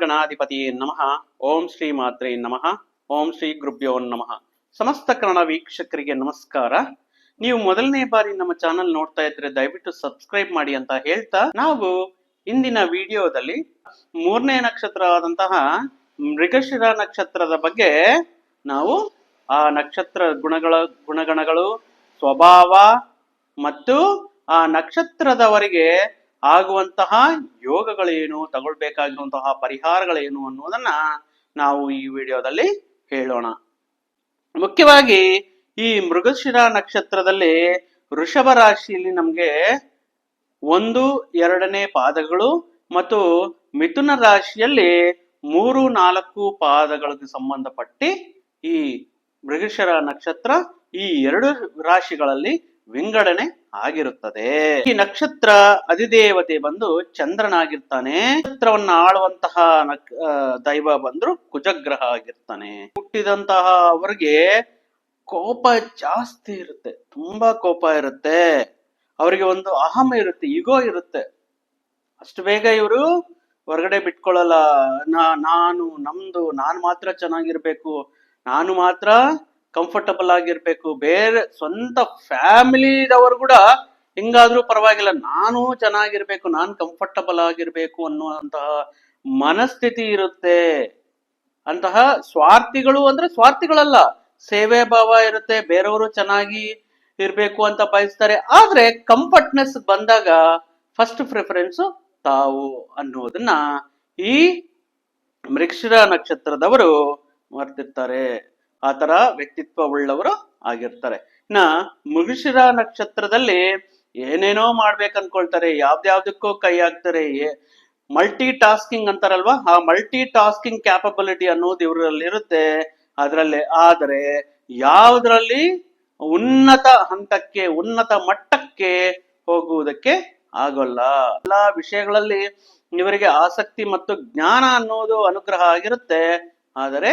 ಗಣಾಧಿಪತಿ ನಮಃ. ಓಂ ಶ್ರೀ ಮಾತ್ರೆ ನಮಃ. ಓಂ ಶ್ರೀ ಗುರುಭ್ಯೋ ನಮಃ. ಸಮಸ್ತ ಕನ್ನಡ ವೀಕ್ಷಕರಿಗೆ ನಮಸ್ಕಾರ. ನೀವು ಮೊದಲನೇ ಬಾರಿ ನಮ್ಮ ಚಾನಲ್ ನೋಡ್ತಾ ಇದ್ರೆ ದಯವಿಟ್ಟು ಸಬ್ಸ್ಕ್ರೈಬ್ ಮಾಡಿ ಅಂತ ಹೇಳ್ತಾ, ನಾವು ಇಂದಿನ ವಿಡಿಯೋದಲ್ಲಿ ಮೂರನೇ ನಕ್ಷತ್ರ ಆದಂತಹ ಮೃಗಶಿರ ನಕ್ಷತ್ರದ ಬಗ್ಗೆ ನಾವು ಆ ನಕ್ಷತ್ರ ಗುಣಗಳ, ಗುಣಗಣಗಳು, ಸ್ವಭಾವ ಮತ್ತು ಆ ನಕ್ಷತ್ರದವರಿಗೆ ಆಗುವಂತಹ ಯೋಗಗಳೇನು, ತಗೊಳ್ಬೇಕಾಗಿರುವಂತಹ ಪರಿಹಾರಗಳೇನು ಅನ್ನೋದನ್ನ ನಾವು ಈ ವಿಡಿಯೋದಲ್ಲಿ ಹೇಳೋಣ. ಮುಖ್ಯವಾಗಿ ಈ ಮೃಗಶಿರ ನಕ್ಷತ್ರದಲ್ಲಿ ವೃಷಭ ರಾಶಿಯಲ್ಲಿ ನಮ್ಗೆ ಒಂದು, ಎರಡನೇ ಪಾದಗಳು ಮತ್ತು ಮಿಥುನ ರಾಶಿಯಲ್ಲಿ ಮೂರು, ನಾಲ್ಕು ಪಾದಗಳಿಗೆ ಸಂಬಂಧಪಟ್ಟಿ ಈ ಮೃಗಶಿರ ನಕ್ಷತ್ರ ಈ ಎರಡು ರಾಶಿಗಳಲ್ಲಿ ವಿಂಗಡಣೆ ಆಗಿರುತ್ತದೆ. ಈ ನಕ್ಷತ್ರ ಅಧಿದೇವತೆ ಬಂದು ಚಂದ್ರನಾಗಿರ್ತಾನೆ. ನಕ್ಷತ್ರವನ್ನ ಆಳುವಂತಹ ದೈವ ಬಂದ್ರು ಕುಜಗ್ರಹ ಆಗಿರ್ತಾನೆ. ಹುಟ್ಟಿದಂತಹ ಅವರಿಗೆ ಕೋಪ ಜಾಸ್ತಿ ಇರುತ್ತೆ. ತುಂಬಾ ಕೋಪ ಇರುತ್ತೆ. ಅವರಿಗೆ ಒಂದು ಅಹಂ ಇರುತ್ತೆ, ಈಗೋ ಇರುತ್ತೆ. ಅಷ್ಟು ಬೇಗ ಇವರು ಹೊರಗಡೆ ಬಿಟ್ಕೊಳ್ಳಲ್ಲ ನಾನು, ನಮ್ದು, ನಾನು ಮಾತ್ರ ಚೆನ್ನಾಗಿರ್ಬೇಕು. ನಾನು ಮಾತ್ರ ಕಂಫರ್ಟಬಲ್ ಆಗಿರ್ಬೇಕು. ಬೇರೆ ಸ್ವಂತ ಫ್ಯಾಮಿಲಿದವರು ಕೂಡ ಹಿಂಗಾದ್ರೂ ಪರವಾಗಿಲ್ಲ, ನಾನು ಚೆನ್ನಾಗಿರ್ಬೇಕು, ನಾನು ಕಂಫರ್ಟಬಲ್ ಆಗಿರ್ಬೇಕು ಅನ್ನುವಂತಹ ಮನಸ್ಥಿತಿ ಇರುತ್ತೆ. ಅಂತಹ ಸ್ವಾರ್ಥಿಗಳು ಅಂದ್ರೆ ಸ್ವಾರ್ಥಿಗಳಲ್ಲ. ಸೇವೆ ಭಾವ ಇರುತ್ತೆ, ಬೇರೆಯವರು ಚೆನ್ನಾಗಿ ಇರ್ಬೇಕು ಅಂತ ಬಯಸ್ತಾರೆ. ಆದ್ರೆ ಕಂಫರ್ಟ್ನೆಸ್ ಬಂದಾಗ ಫಸ್ಟ್ ಪ್ರಿಫರೆನ್ಸ್ ತಾವು ಅನ್ನೋದನ್ನ ಈ ಮೃಕ್ಷರ ನಕ್ಷತ್ರದವರು ಮಾಡ್ತಿರ್ತಾರೆ ಆ ತರ ವ್ಯಕ್ತಿತ್ವ ಉಳ್ಳವರು ಆಗಿರ್ತಾರೆ. ಇನ್ನ ಮೃಗಶಿರ ನಕ್ಷತ್ರದಲ್ಲಿ ಏನೇನೋ ಮಾಡ್ಬೇಕು ಅನ್ಕೊಳ್ತಾರೆ, ಯಾವ್ದ್ಯಾವ್ದಕ್ಕೂ ಕೈ ಹಾಕ್ತಾರೆ ಮಲ್ಟಿ ಟಾಸ್ಕಿಂಗ್ ಅಂತಾರಲ್ವಾ? ಆ ಮಲ್ಟಿ ಟಾಸ್ಕಿಂಗ್ ಕ್ಯಾಪಬಿಲಿಟಿ ಅನ್ನೋದು ಇವರಲ್ಲಿ ಇರುತ್ತೆ ಅದರಲ್ಲಿ ಆದರೆ ಯಾವ್ದ್ರಲ್ಲಿ ಉನ್ನತ ಹಂತಕ್ಕೆ, ಉನ್ನತ ಮಟ್ಟಕ್ಕೆ ಹೋಗುವುದಕ್ಕೆ ಆಗೋಲ್ಲ. ಎಲ್ಲಾ ವಿಷಯಗಳಲ್ಲಿ ಇವರಿಗೆ ಆಸಕ್ತಿ ಮತ್ತು ಜ್ಞಾನ ಅನ್ನೋದು ಅನುಗ್ರಹ ಆಗಿರುತ್ತೆ. ಆದರೆ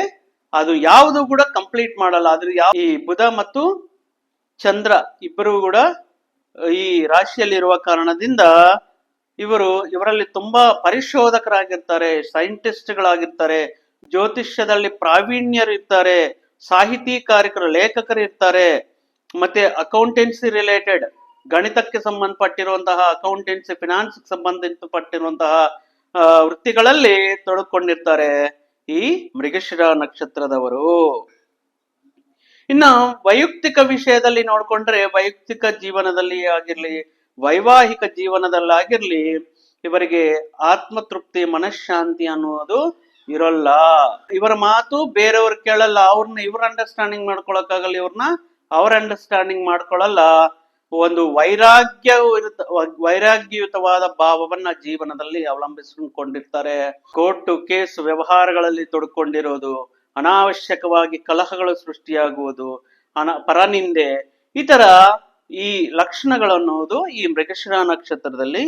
ಅದು ಯಾವುದು ಕೂಡ ಕಂಪ್ಲೀಟ್ ಮಾಡಲ್ಲ. ಅದ್ರ ಈ ಬುಧ ಮತ್ತು ಚಂದ್ರ ಇಬ್ಬರು ಕೂಡ ಈ ರಾಶಿಯಲ್ಲಿರುವ ಕಾರಣದಿಂದ ಇವರು ಇವರಲ್ಲಿ ತುಂಬಾ ಪರಿಶೋಧಕರಾಗಿರ್ತಾರೆ, ಸೈಂಟಿಸ್ಟ್ಗಳಾಗಿರ್ತಾರೆ, ಜ್ಯೋತಿಷ್ಯದಲ್ಲಿ ಪ್ರಾವೀಣ್ಯರಿರ್ತಾರೆ ಸಾಹಿತಿಕಾರಿಕರು ಲೇಖಕರು ಇರ್ತಾರೆ ಮತ್ತೆ ಅಕೌಂಟೆನ್ಸಿ ರಿಲೇಟೆಡ್, ಗಣಿತಕ್ಕೆ ಸಂಬಂಧಪಟ್ಟಿರುವಂತಹ, ಅಕೌಂಟೆನ್ಸಿ ಫಿನಾನ್ಸ್ ಸಂಬಂಧಪಟ್ಟಿರುವಂತಹ ವೃತ್ತಿಗಳಲ್ಲಿ ತೊಡಕೊಂಡಿರ್ತಾರೆ. ಈ ಮೃಗಶಿರ ನಕ್ಷತ್ರದವರು. ಇನ್ನು ವೈಯಕ್ತಿಕ ವಿಷಯದಲ್ಲಿ ನೋಡ್ಕೊಂಡ್ರೆ ವೈಯಕ್ತಿಕ ಜೀವನದಲ್ಲಿ ಆಗಿರ್ಲಿ, ವೈವಾಹಿಕ ಜೀವನದಲ್ಲಾಗಿರ್ಲಿ, ಇವರಿಗೆ ಆತ್ಮತೃಪ್ತಿ, ಮನಃಶಾಂತಿ ಅನ್ನೋದು ಇರಲ್ಲ. ಇವರ ಮಾತು ಬೇರೆಯವ್ರು ಕೇಳಲ್ಲ ಅವ್ರನ್ನ ಇವ್ರ ಅಂಡರ್ಸ್ಟ್ಯಾಂಡಿಂಗ್ ಮಾಡ್ಕೊಳಕ್ಕಾಗಲ್ಲ ಇವ್ರನ್ನ ಅವ್ರ ಅಂಡರ್ಸ್ಟ್ಯಾಂಡಿಂಗ್ ಮಾಡ್ಕೊಳಲ್ಲ. ಒಂದು ವೈರಾಗ್ಯ ವೈರಾಗ್ಯಯುತವಾದ ಭಾವವನ್ನ ಜೀವನದಲ್ಲಿ ಅವಲಂಬಿಸಿಕೊಂಡಿರ್ತಾರೆ. ಕೋರ್ಟ್ ಕೇಸ್ ವ್ಯವಹಾರಗಳಲ್ಲಿ ತೊಡ್ಕೊಂಡಿರೋದು, ಅನಾವಶ್ಯಕವಾಗಿ ಕಲಹಗಳು ಸೃಷ್ಟಿಯಾಗುವುದು, ಅನ, ಪರನಿಂದೆ ಈ ತರ ಈ ಲಕ್ಷಣಗಳು ಅನ್ನೋದು ಈ ಮೃಗಶಿರ ನಕ್ಷತ್ರದಲ್ಲಿ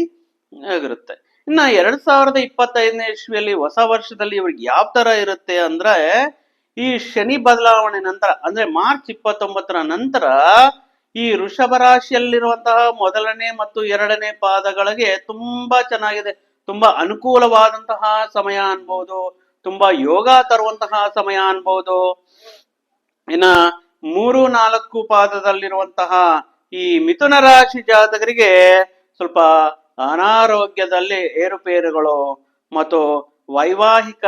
ಆಗಿರುತ್ತೆ ಇನ್ನ ಎರಡ್ ಸಾವಿರದ ಇಪ್ಪತ್ತೈದನೇ ಇಸ್ವಿಯಲ್ಲಿ ಹೊಸ ವರ್ಷದಲ್ಲಿ ಇವ್ರಿಗೆ ಯಾವ ತರ ಇರುತ್ತೆ ಅಂದ್ರೆ ಈ ಶನಿ ಬದಲಾವಣೆ ನಂತರ, ಅಂದ್ರೆ ಮಾರ್ಚ್ ಇಪ್ಪತ್ತೊಂಬತ್ತರ ನಂತರ ಈ ವೃಷಭ ರಾಶಿಯಲ್ಲಿರುವಂತಹ ಮೊದಲನೇ ಮತ್ತು ಎರಡನೇ ಪಾದಗಳಿಗೆ ತುಂಬಾ ಚೆನ್ನಾಗಿದೆ. ತುಂಬಾ ಅನುಕೂಲವಾದಂತಹ ಸಮಯ ಅನ್ಬಹುದು ತುಂಬಾ ಯೋಗ ತರುವಂತಹ ಸಮಯ ಅನ್ಬಹುದು ಇನ್ನ ಮೂರು ನಾಲ್ಕು ಪಾದದಲ್ಲಿರುವಂತಹ ಈ ಮಿಥುನ ರಾಶಿ ಜಾತಕರಿಗೆ ಸ್ವಲ್ಪ ಅನಾರೋಗ್ಯದಲ್ಲಿ ಏರುಪೇರುಗಳು ಮತ್ತು ವೈವಾಹಿಕ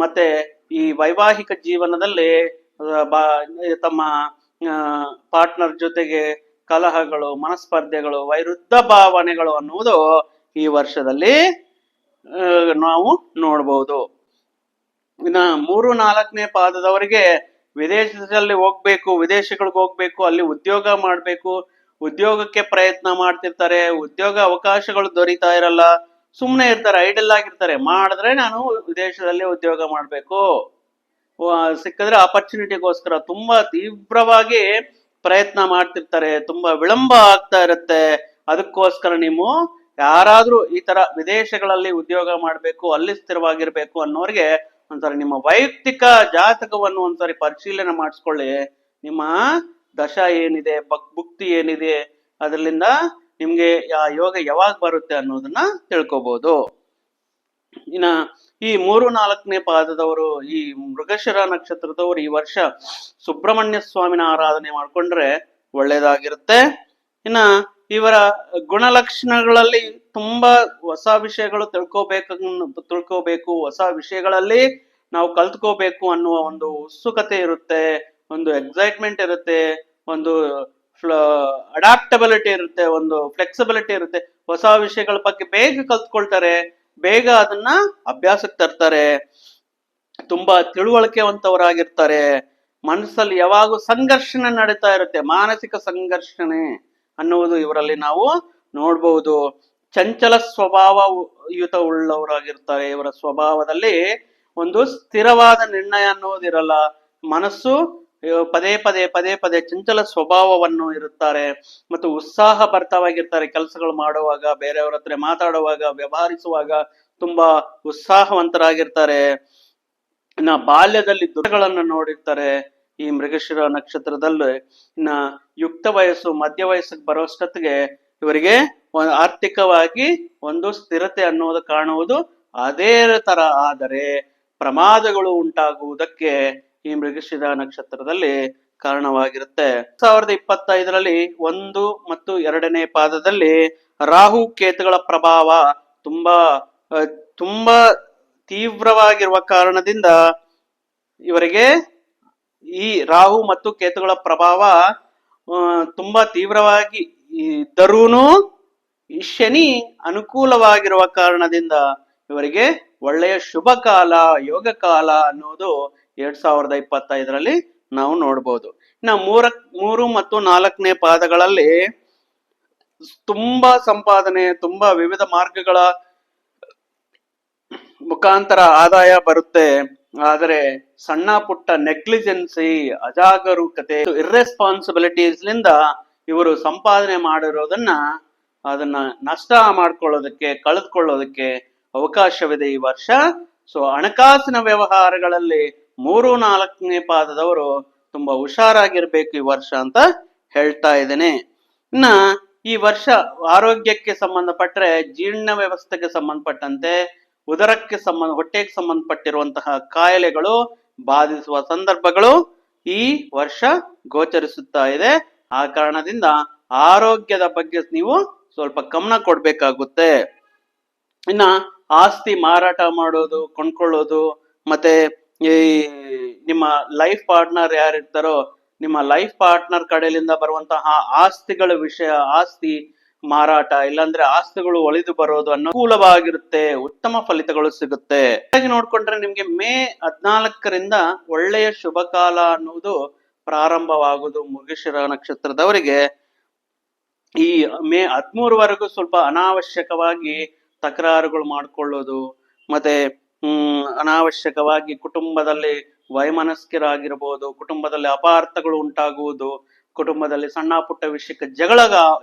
ಮತ್ತೆ ಈ ವೈವಾಹಿಕ ಜೀವನದಲ್ಲಿ ತಮ್ಮ ಪಾರ್ಟ್ನರ್ ಜೊತೆಗೆ ಕಲಹಗಳು, ಮನಸ್ಪರ್ಧೆಗಳು, ವೈರುದ್ಧ ಭಾವನೆಗಳು ಅನ್ನುವುದು ಈ ವರ್ಷದಲ್ಲಿ ನಾವು ನೋಡ್ಬೋದು. ಇನ್ನ ಮೂರು ನಾಲ್ಕನೇ ಪಾದದವರಿಗೆ ವಿದೇಶದಲ್ಲಿ ಹೋಗ್ಬೇಕು, ವಿದೇಶಗಳಿಗೆ ಹೋಗ್ಬೇಕು, ಅಲ್ಲಿ ಉದ್ಯೋಗ ಮಾಡ್ಬೇಕು, ಉದ್ಯೋಗಕ್ಕೆ ಪ್ರಯತ್ನ ಮಾಡ್ತಿರ್ತಾರೆ, ಉದ್ಯೋಗ ಅವಕಾಶಗಳು ದೊರೀತಾ ಇರಲ್ಲ ಸುಮ್ಮನೆ ಇರ್ತಾರೆ ಐಡಲ್ ಆಗಿರ್ತಾರೆ. ಮಾಡಿದ್ರೆ ನಾನು ವಿದೇಶದಲ್ಲಿ ಉದ್ಯೋಗ ಮಾಡ್ಬೇಕು. ಸಿಕ್ಕಿದ್ರೆ ಅಪರ್ಚುನಿಟಿಗೋಸ್ಕರ ತುಂಬಾ ತೀವ್ರವಾಗಿ ಪ್ರಯತ್ನ ಮಾಡ್ತಿರ್ತಾರೆ, ತುಂಬಾ ವಿಳಂಬ ಆಗ್ತಾ ಇರುತ್ತೆ. ಅದಕ್ಕೋಸ್ಕರ ನೀವು ಯಾರಾದ್ರೂ ಈ ತರ ವಿದೇಶಗಳಲ್ಲಿ ಉದ್ಯೋಗ ಮಾಡಬೇಕು, ಅಲ್ಲಿ ಸ್ಥಿರವಾಗಿರ್ಬೇಕು ಅನ್ನೋರಿಗೆ ಒಂದ್ಸರಿ ನಿಮ್ಮ ವೈಯಕ್ತಿಕ ಜಾತಕವನ್ನು ಒಂದ್ಸರಿ ಪರಿಶೀಲನೆ ಮಾಡಿಸ್ಕೊಳ್ಳಿ. ನಿಮ್ಮ ದಶ ಏನಿದೆ ಭಕ್ತಿ ಏನಿದೆ ಅದರಿಂದ ನಿಮ್ಗೆ ಆ ಯೋಗ ಯಾವಾಗ ಬರುತ್ತೆ ಅನ್ನೋದನ್ನ ತಿಳ್ಕೊಬಹುದು ಇನ್ನ ಈ ಮೂರು ನಾಲ್ಕನೇ ಪಾದದವರು, ಈ ಮೃಗಶಿರ ನಕ್ಷತ್ರದವರು ಈ ವರ್ಷ ಸುಬ್ರಹ್ಮಣ್ಯ ಸ್ವಾಮಿನ ಆರಾಧನೆ ಮಾಡ್ಕೊಂಡ್ರೆ ಒಳ್ಳೇದಾಗಿರುತ್ತೆ. ಇನ್ನ ಇವರ ಗುಣಲಕ್ಷಣಗಳಲ್ಲಿ ತುಂಬಾ ಹೊಸ ವಿಷಯಗಳು ತಿಳ್ಕೋಬೇಕು ತಿಳ್ಕೋಬೇಕು. ಹೊಸ ವಿಷಯಗಳಲ್ಲಿ ನಾವು ಕಲ್ತ್ಕೋಬೇಕು ಅನ್ನುವ ಒಂದು ಉತ್ಸುಕತೆ ಇರುತ್ತೆ, ಒಂದು ಎಕ್ಸೈಟ್ಮೆಂಟ್ ಇರುತ್ತೆ, ಒಂದು ಅಡಾಪ್ಟಬಿಲಿಟಿ ಇರುತ್ತೆ, ಒಂದು ಫ್ಲೆಕ್ಸಿಬಿಲಿಟಿ ಇರುತ್ತೆ. ಹೊಸ ವಿಷಯಗಳ ಬಗ್ಗೆ ಬೇಗ ಕಲ್ತ್ಕೊಳ್ತಾರೆ. ಬೇಗ ಅದನ್ನ ಅಭ್ಯಾಸಕ್ಕೆ ತರ್ತಾರೆ. ತುಂಬಾ ತಿಳುವಳಿಕೆವಂತವರಾಗಿರ್ತಾರೆ. ಮನಸ್ಸಲ್ಲಿ ಯಾವಾಗೂ ಸಂಘರ್ಷಣೆ ನಡೀತಾ ಇರುತ್ತೆ. ಮಾನಸಿಕ ಸಂಘರ್ಷಣೆ ಅನ್ನುವುದು ಇವರಲ್ಲಿ ನಾವು ನೋಡ್ಬಹುದು ಚಂಚಲ ಸ್ವಭಾವ ಯುತ ಉಳ್ಳವರಾಗಿರ್ತಾರೆ ಇವರ ಸ್ವಭಾವದಲ್ಲಿ ಒಂದು ಸ್ಥಿರವಾದ ನಿರ್ಣಯ ಅನ್ನೋದಿರಲ್ಲ. ಮನಸ್ಸು ಪದೇ ಪದೇ ಪದೇ ಪದೇ ಚಂಚಲ ಸ್ವಭಾವವನ್ನು ಇರುತ್ತಾರೆ ಮತ್ತು ಉತ್ಸಾಹ ಭರ್ತವಾಗಿರ್ತಾರೆ ಕೆಲಸಗಳು ಮಾಡುವಾಗ, ಬೇರೆಯವರ ಹತ್ರ ಮಾತಾಡುವಾಗ, ವ್ಯವಹರಿಸುವಾಗ ತುಂಬಾ ಉತ್ಸಾಹವಂತರಾಗಿರ್ತಾರೆ. ಇನ್ನ ಬಾಲ್ಯದಲ್ಲಿ ದುಃಖಗಳನ್ನು ನೋಡಿರ್ತಾರೆ ಈ ಮೃಗಶಿರ ನಕ್ಷತ್ರದಲ್ಲಿ. ಇನ್ನ ಯುಕ್ತ ವಯಸ್ಸು, ಮಧ್ಯ ವಯಸ್ಸಿಗೆ ಬರೋಷ್ಟೊತ್ತಿಗೆ ಇವರಿಗೆ ಆರ್ಥಿಕವಾಗಿ ಒಂದು ಸ್ಥಿರತೆ ಅನ್ನೋದು ಕಾಣುವುದು ಅದೇ ತರ ಆದರೆ ಪ್ರಮಾದಗಳು ಉಂಟಾಗುವುದಕ್ಕೆ ಈ ಮೃಗಶಿರ ನಕ್ಷತ್ರದಲ್ಲಿ ಕಾರಣವಾಗಿರುತ್ತೆ. ಸಾವಿರದ ಇಪ್ಪತ್ತೈದರಲ್ಲಿ ಒಂದು ಮತ್ತು ಎರಡನೇ ಪಾದದಲ್ಲಿ ರಾಹು ಕೇತುಗಳ ಪ್ರಭಾವ ತುಂಬಾ ತುಂಬಾ ತೀವ್ರವಾಗಿರುವ ಕಾರಣದಿಂದ ಇವರಿಗೆ ಈ ರಾಹು ಮತ್ತು ಕೇತುಗಳ ಪ್ರಭಾವ ತುಂಬಾ ತೀವ್ರವಾಗಿ ಇದ್ದರೂ ಶನಿ ಅನುಕೂಲವಾಗಿರುವ ಕಾರಣದಿಂದ ಇವರಿಗೆ ಒಳ್ಳೆಯ ಶುಭ ಕಾಲ ಯೋಗ ಕಾಲ ಅನ್ನೋದು ಎರಡ್ ಸಾವಿರದ ಇಪ್ಪತ್ತೈದರಲ್ಲಿ ನಾವು ನೋಡ್ಬೋದು. ಇನ್ನ ಮೂರ, ಮೂರು ಮತ್ತು ನಾಲ್ಕನೇ ಪಾದಗಳಲ್ಲಿ ತುಂಬಾ ಸಂಪಾದನೆ, ತುಂಬಾ ವಿವಿಧ ಮಾರ್ಗಗಳ ಮುಖಾಂತರ ಆದಾಯ ಬರುತ್ತೆ. ಆದರೆ ಸಣ್ಣ ಪುಟ್ಟ ನೆಗ್ಲಿಜೆನ್ಸಿ ಅಜಾಗರೂಕತೆ ಇರ್ರೆಸ್ಪಾನ್ಸಿಬಿಲಿಟೀಸ್ ಲಿಂದ ಇವರು ಸಂಪಾದನೆ ಮಾಡಿರೋದನ್ನ ಅದನ್ನ ನಷ್ಟ ಮಾಡ್ಕೊಳ್ಳೋದಕ್ಕೆ, ಕಳೆದುಕೊಳ್ಳೋದಕ್ಕೆ ಅವಕಾಶವಿದೆ ಈ ವರ್ಷ. ಸೊ ಹಣಕಾಸಿನ ವ್ಯವಹಾರಗಳಲ್ಲಿ ಮೂರು ನಾಲ್ಕನೇ ಪಾದದವರು ತುಂಬಾ ಹುಷಾರಾಗಿರ್ಬೇಕು ಈ ವರ್ಷ ಅಂತ ಹೇಳ್ತಾ ಇದ್ದೇನೆ. ಇನ್ನ ಈ ವರ್ಷ ಆರೋಗ್ಯಕ್ಕೆ ಸಂಬಂಧಪಟ್ಟರೆ ಜೀರ್ಣ ವ್ಯವಸ್ಥೆಗೆ ಸಂಬಂಧಪಟ್ಟಂತೆ, ಉದರಕ್ಕೆ ಸಂಬಂಧ, ಹೊಟ್ಟೆಗೆ ಸಂಬಂಧಪಟ್ಟಿರುವಂತಹ ಕಾಯಿಲೆಗಳು ಬಾಧಿಸುವ ಸಂದರ್ಭಗಳು ಈ ವರ್ಷ ಗೋಚರಿಸುತ್ತಾ ಇದೆ. ಆ ಕಾರಣದಿಂದ ಆರೋಗ್ಯದ ಬಗ್ಗೆ ನೀವು ಸ್ವಲ್ಪ ಗಮನ ಕೊಡ್ಬೇಕಾಗುತ್ತೆ. ಇನ್ನ ಆಸ್ತಿ ಮಾರಾಟ ಮಾಡೋದು, ಕೊಂಡ್ಕೊಳ್ಳೋದು, ಮತ್ತೆ ಈ ನಿಮ್ಮ ಲೈಫ್ ಪಾರ್ಟ್ನರ್ ಯಾರಿರ್ತಾರೋ, ನಿಮ್ಮ ಲೈಫ್ ಪಾರ್ಟ್ನರ್ ಕಡೆಯಿಂದ ಬರುವಂತಹ ಆಸ್ತಿಗಳ ವಿಷಯ, ಆಸ್ತಿ ಮಾರಾಟ, ಇಲ್ಲಾಂದ್ರೆ ಆಸ್ತಿಗಳು ಒಳಿದು ಬರೋದು ಅನುಕೂಲವಾಗಿರುತ್ತೆ ಉತ್ತಮ ಫಲಿತಗಳು ಸಿಗುತ್ತೆ. ಹಾಗೆ ನೋಡ್ಕೊಂಡ್ರೆ ನಿಮ್ಗೆ ಮೇ ಹದ್ನಾಲ್ಕರಿಂದ ಒಳ್ಳೆಯ ಶುಭ ಕಾಲ ಅನ್ನುವುದು ಪ್ರಾರಂಭವಾಗುವುದು ಮುಗಿಶಿರ ನಕ್ಷತ್ರದವರಿಗೆ. ಈ ಮೇ ಹದ್ಮೂರವರೆಗೂ ಸ್ವಲ್ಪ ಅನಾವಶ್ಯಕವಾಗಿ ತಕರಾರುಗಳು ಮಾಡ್ಕೊಳ್ಳೋದು, ಮತ್ತೆ ಅನಾವಶ್ಯಕವಾಗಿ ಕುಟುಂಬದಲ್ಲಿ ವೈಮನಸ್ಕರಾಗಿರ್ಬೋದು, ಕುಟುಂಬದಲ್ಲಿ ಅಪಾರ್ಥಗಳು ಉಂಟಾಗುವುದು, ಕುಟುಂಬದಲ್ಲಿ ಸಣ್ಣ ಪುಟ್ಟ ವಿಷಯಕ್ಕೆ ಜಗಳ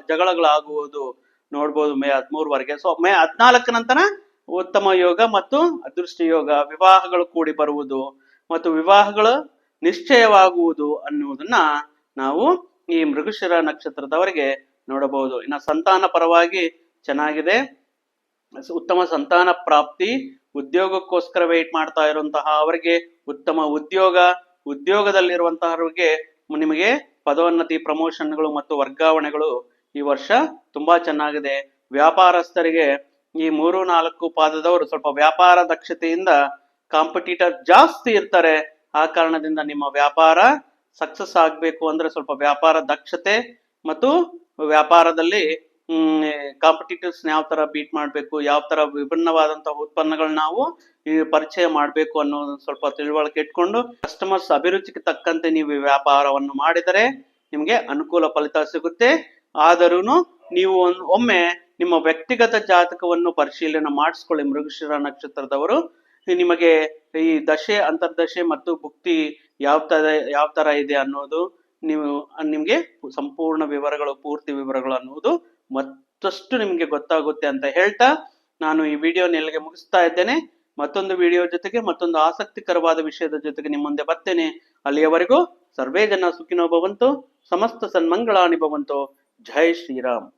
ಜಗಳಗಳಾಗುವುದು ನೋಡ್ಬೋದು ಮೇ ಹದಿಮೂರವರೆಗೆ ಸೊ ಮೇ ಹದ್ನಾಲ್ಕ ನಂತರ ಉತ್ತಮ ಯೋಗ ಮತ್ತು ಅದೃಷ್ಟ ಯೋಗ, ವಿವಾಹಗಳು ಕೂಡಿ ಬರುವುದು ಮತ್ತು ವಿವಾಹಗಳು ನಿಶ್ಚಯವಾಗುವುದು ಅನ್ನುವುದನ್ನ ನಾವು ಈ ಮೃಗಶಿರ ನಕ್ಷತ್ರದವರಿಗೆ ನೋಡಬಹುದು. ಇನ್ನು ಸಂತಾನ ಪರವಾಗಿ ಚೆನ್ನಾಗಿದೆ. ಉತ್ತಮ ಸಂತಾನ ಪ್ರಾಪ್ತಿ ಉದ್ಯೋಗಕ್ಕೋಸ್ಕರ ವೇಟ್ ಮಾಡ್ತಾ ಇರುವಂತಹ ಅವರಿಗೆ ಉತ್ತಮ ಉದ್ಯೋಗ, ಉದ್ಯೋಗದಲ್ಲಿರುವಂತಹವರಿಗೆ ನಿಮಗೆ ಪದೋನ್ನತಿ ಪ್ರಮೋಷನ್ಗಳು ಮತ್ತು ವರ್ಗಾವಣೆಗಳು ಈ ವರ್ಷ ತುಂಬಾ ಚೆನ್ನಾಗಿದೆ. ವ್ಯಾಪಾರಸ್ಥರಿಗೆ ಈ ಮೂರು ನಾಲ್ಕು ಪಾದದವರು ಸ್ವಲ್ಪ ವ್ಯಾಪಾರ ದಕ್ಷತೆಯಿಂದ ಕಾಂಪಿಟೇಟರ್ ಜಾಸ್ತಿ ಇರ್ತಾರೆ. ಆ ಕಾರಣದಿಂದ ನಿಮ್ಮ ವ್ಯಾಪಾರ ಸಕ್ಸಸ್ ಆಗ್ಬೇಕು ಅಂದ್ರೆ ಸ್ವಲ್ಪ ವ್ಯಾಪಾರ ದಕ್ಷತೆ ಮತ್ತು ವ್ಯಾಪಾರದಲ್ಲಿ ಕಾಂಪಿಟೇಟಿವ್ಸ್ ಯಾವ ತರ ಬೀಟ್ ಮಾಡಬೇಕು, ಯಾವ ತರ ವಿಭಿನ್ನವಾದಂತಹ ಉತ್ಪನ್ನಗಳನ್ನ ನಾವು ಪರಿಚಯ ಮಾಡಬೇಕು ಅನ್ನೋದು ಸ್ವಲ್ಪ ತಿಳುವಳಿಕೆ ಇಟ್ಕೊಂಡು ಕಸ್ಟಮರ್ಸ್ ಅಭಿರುಚಿಗೆ ತಕ್ಕಂತೆ ನೀವು ವ್ಯಾಪಾರವನ್ನು ಮಾಡಿದರೆ ನಿಮಗೆ ಅನುಕೂಲ ಫಲಿತ ಸಿಗುತ್ತೆ. ಆದರೂ ನೀವು ಒಮ್ಮೆ ನಿಮ್ಮ ವ್ಯಕ್ತಿಗತ ಜಾತಕವನ್ನು ಪರಿಶೀಲನೆ ಮಾಡಿಸ್ಕೊಳ್ಳಿ ಮೃಗಶಿರ ನಕ್ಷತ್ರದವರು. ನಿಮಗೆ ಈ ದಶೆ, ಅಂತರ್ದಶೆ ಮತ್ತು ಭುಕ್ತಿ ಯಾವ ತರ ಯಾವ ತರ ಇದೆ ಅನ್ನೋದು ನೀವು, ನಿಮ್ಗೆ ಸಂಪೂರ್ಣ ವಿವರಗಳು, ಪೂರ್ತಿ ವಿವರಗಳು ಅನ್ನುವುದು ಮತ್ತಷ್ಟು ನಿಮ್ಗೆ ಗೊತ್ತಾಗುತ್ತೆ ಅಂತ ಹೇಳ್ತಾ ನಾನು ಈ ವಿಡಿಯೋ ನೆಲೆಗೆ ಮುಗಿಸ್ತಾ ಇದ್ದೇನೆ. ಮತ್ತೊಂದು ವಿಡಿಯೋ ಜೊತೆಗೆ ಮತ್ತೊಂದು ಆಸಕ್ತಿಕರವಾದ ವಿಷಯದ ಜೊತೆಗೆ ನಿಮ್ಮ ಮುಂದೆ ಬರ್ತೇನೆ. ಅಲ್ಲಿಯವರೆಗೂ ಸರ್ವೇ ಜನ ಸುಖಿನೋ ಭವಂತು ಸಮಸ್ತ ಸನ್ಮಂಗಳಾನಿ ಭವಂತು ಜೈ ಶ್ರೀರಾಮ್.